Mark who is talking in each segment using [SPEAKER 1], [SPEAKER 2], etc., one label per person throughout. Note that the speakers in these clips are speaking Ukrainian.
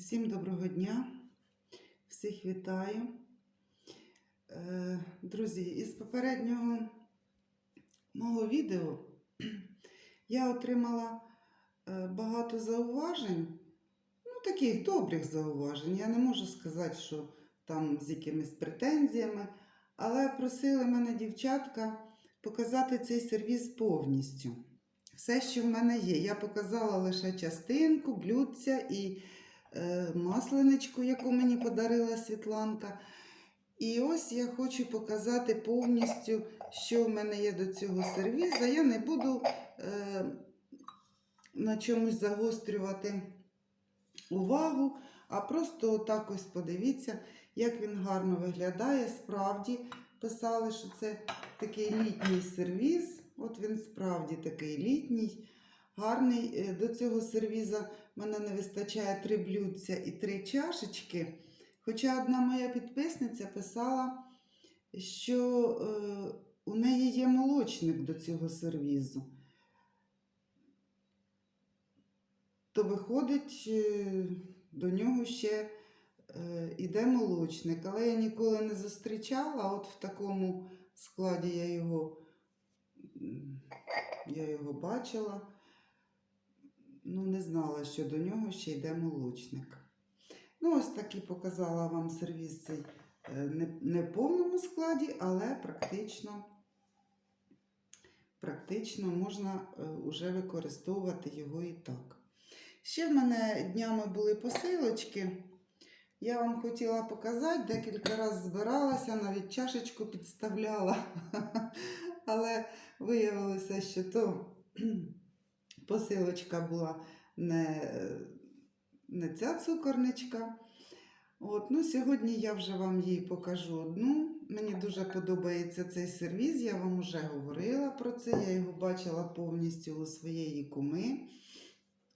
[SPEAKER 1] Всім доброго дня, всіх вітаю. Е, Друзі, із попереднього мого відео я отримала е, багато зауважень, ну таких добрих зауважень. Я не можу сказати, що там з якимись претензіями, але просили мене дівчатка показати цей сервіс повністю. Все, що в мене є. Я показала лише частинку, блюдця і масленичку, яку мені подарила Світланка. І ось я хочу показати повністю, що в мене є до цього сервіза. Я не буду е, на чомусь загострювати увагу, а просто так ось подивіться, як він гарно виглядає. Справді писали, що це такий літній сервіз. От він справді такий літній, гарний. Е, До цього сервіза в мене не вистачає три блюдця і три чашечки. Хоча одна моя підписниця писала, що е, у неї є молочник до цього сервізу. То виходить, е, до нього ще іде молочник, але я ніколи не зустрічала. От в такому складі я його, я його бачила. Ну, не знала, що до нього ще йде молочник. Ну, ось так і показала вам сервіс цей е, не, в повному складі, але практично, практично можна вже використовувати його і так. Ще в мене днями були посилочки. Я вам хотіла показати, декілька разів збиралася, навіть чашечку підставляла. Але виявилося, що то посилочка була не, не ця цукорничка. От, ну, Сьогодні я вже вам її покажу одну. Мені дуже подобається цей сервіз, я вам вже говорила про це. Я його бачила повністю у своєї куми.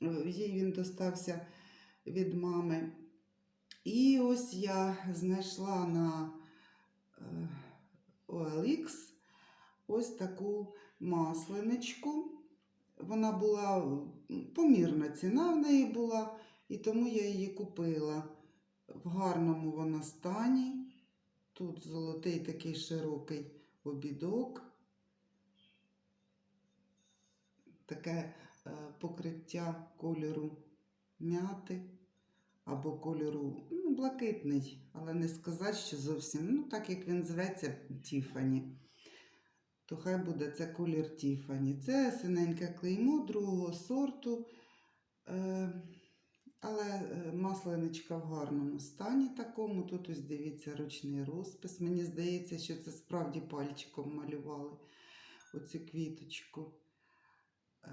[SPEAKER 1] Е, Їй він достався від мами. І ось я знайшла на е, OLX ось таку масленичку. Вона була помірна ціна в неї була, і тому я її купила. В гарному вона стані. Тут золотий такий широкий обідок. Таке е, покриття кольору мяти або кольору ну, блакитний, але не сказати, що зовсім, ну, так як він зветься Тіфані, то хай буде це колір Тіфані. Це синеньке клеймо другого сорту, е, але е, масленичка в гарному стані такому. Тут ось дивіться ручний розпис. Мені здається, що це справді пальчиком малювали оцю квіточку. Е,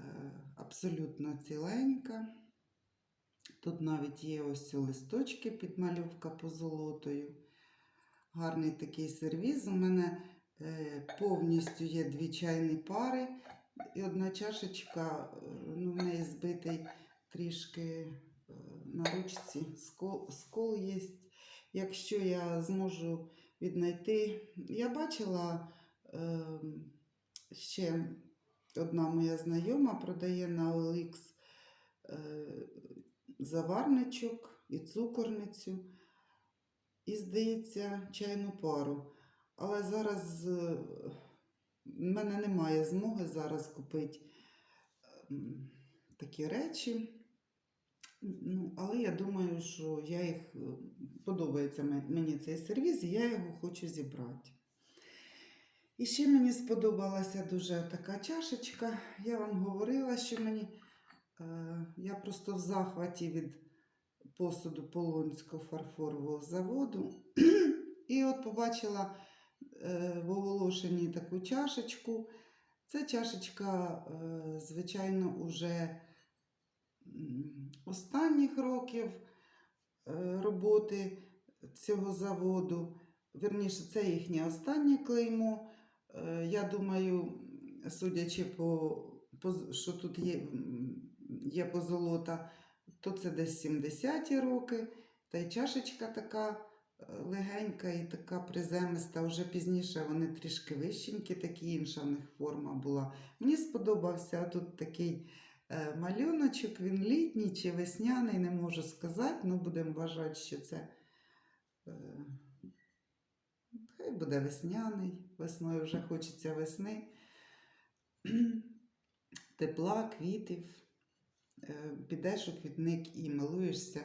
[SPEAKER 1] абсолютно ціленька. Тут навіть є ось листочки підмальовка позолотою. Гарний такий сервіз. У мене повністю є дві чайні пари і одна чашечка, е, ну, в неї збитий трішки е, на ручці скол, скол є. Якщо я зможу віднайти, я бачила е, ще одна моя знайома продає на OLX е, заварничок і цукорницю, і, здається, чайну пару. Але зараз е, в мене немає змоги зараз купити ем, такі речі. Ну, але я думаю, що я їх е, подобається мені цей сервіз, і я його хочу зібрати. І ще мені сподобалася дуже така чашечка. Я вам говорила, що мені е, я просто в захваті від посуду Полонського фарфорового заводу. І от побачила в оголошенні таку чашечку. Це чашечка, е, звичайно, уже останніх років е, роботи цього заводу. Вірніше, це їхнє останнє клеймо. Е, Я думаю, судячи по, що тут є, є позолота, то це десь 70-ті роки. Та й чашечка така е, легенька і така приземиста. Вже пізніше вони трішки вищенькі, такі інша в них форма була. Мені сподобався тут такий е, малюночок, він літній чи весняний, не можу сказати, ну будемо вважати, що це е, хай буде весняний, весною вже хочеться весни, тепла, квітів. Е, Підеш у квітник і милуєшся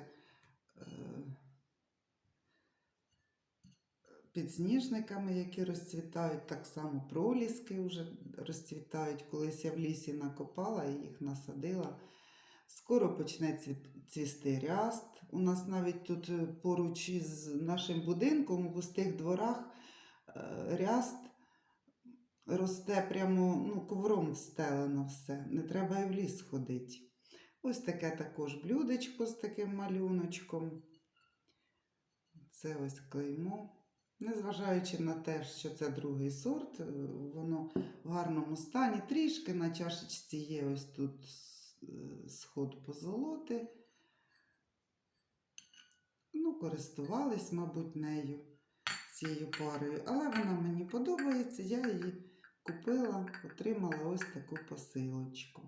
[SPEAKER 1] підсніжниками, які розцвітають, так само проліски вже розцвітають. Колись я в лісі накопала і їх насадила. Скоро почне цвісти ряст. У нас навіть тут е, поруч із нашим будинком у пустих дворах е, ряст росте прямо ну, ковром встелено все. Не треба і в ліс ходити. Ось таке також блюдечко з таким малюночком. Це ось клеймо. Незважаючи на те, що це другий сорт, е, воно в гарному стані. Трішки на чашечці є ось тут е, сход позолоти. Ну, користувались, мабуть, нею цією парою. Але вона мені подобається. Я її купила, отримала ось таку посилочку.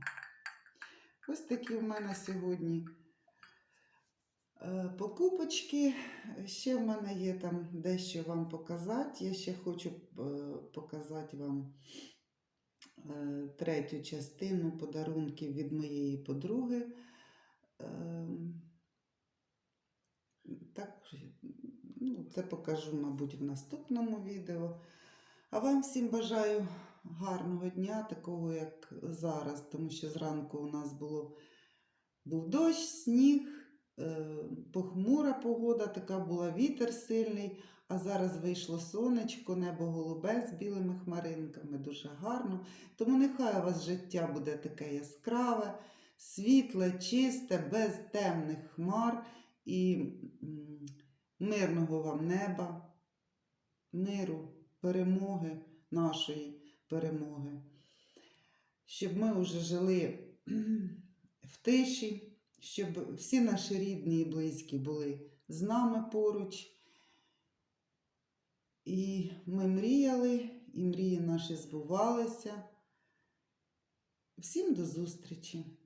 [SPEAKER 1] Ось такі в мене сьогодні покупочки. Ще в мене є там дещо вам показати. Я ще хочу е, показати вам е, третю частину подарунків від моєї подруги. Ем, Так, ну, це покажу, мабуть, в наступному відео. А вам всім бажаю гарного дня, такого як зараз, тому що зранку у нас було, був дощ, сніг, е, похмура погода, така була вітер сильний, а зараз вийшло сонечко, небо голубе з білими хмаринками, дуже гарно. Тому нехай у вас життя буде таке яскраве, світле, чисте, без темних хмар і мирного вам неба, миру, перемоги, нашої перемоги. Щоб ми вже жили в тиші, щоб всі наші рідні і близькі були з нами поруч. І ми мріяли, і мрії наші збувалися. Всім до зустрічі!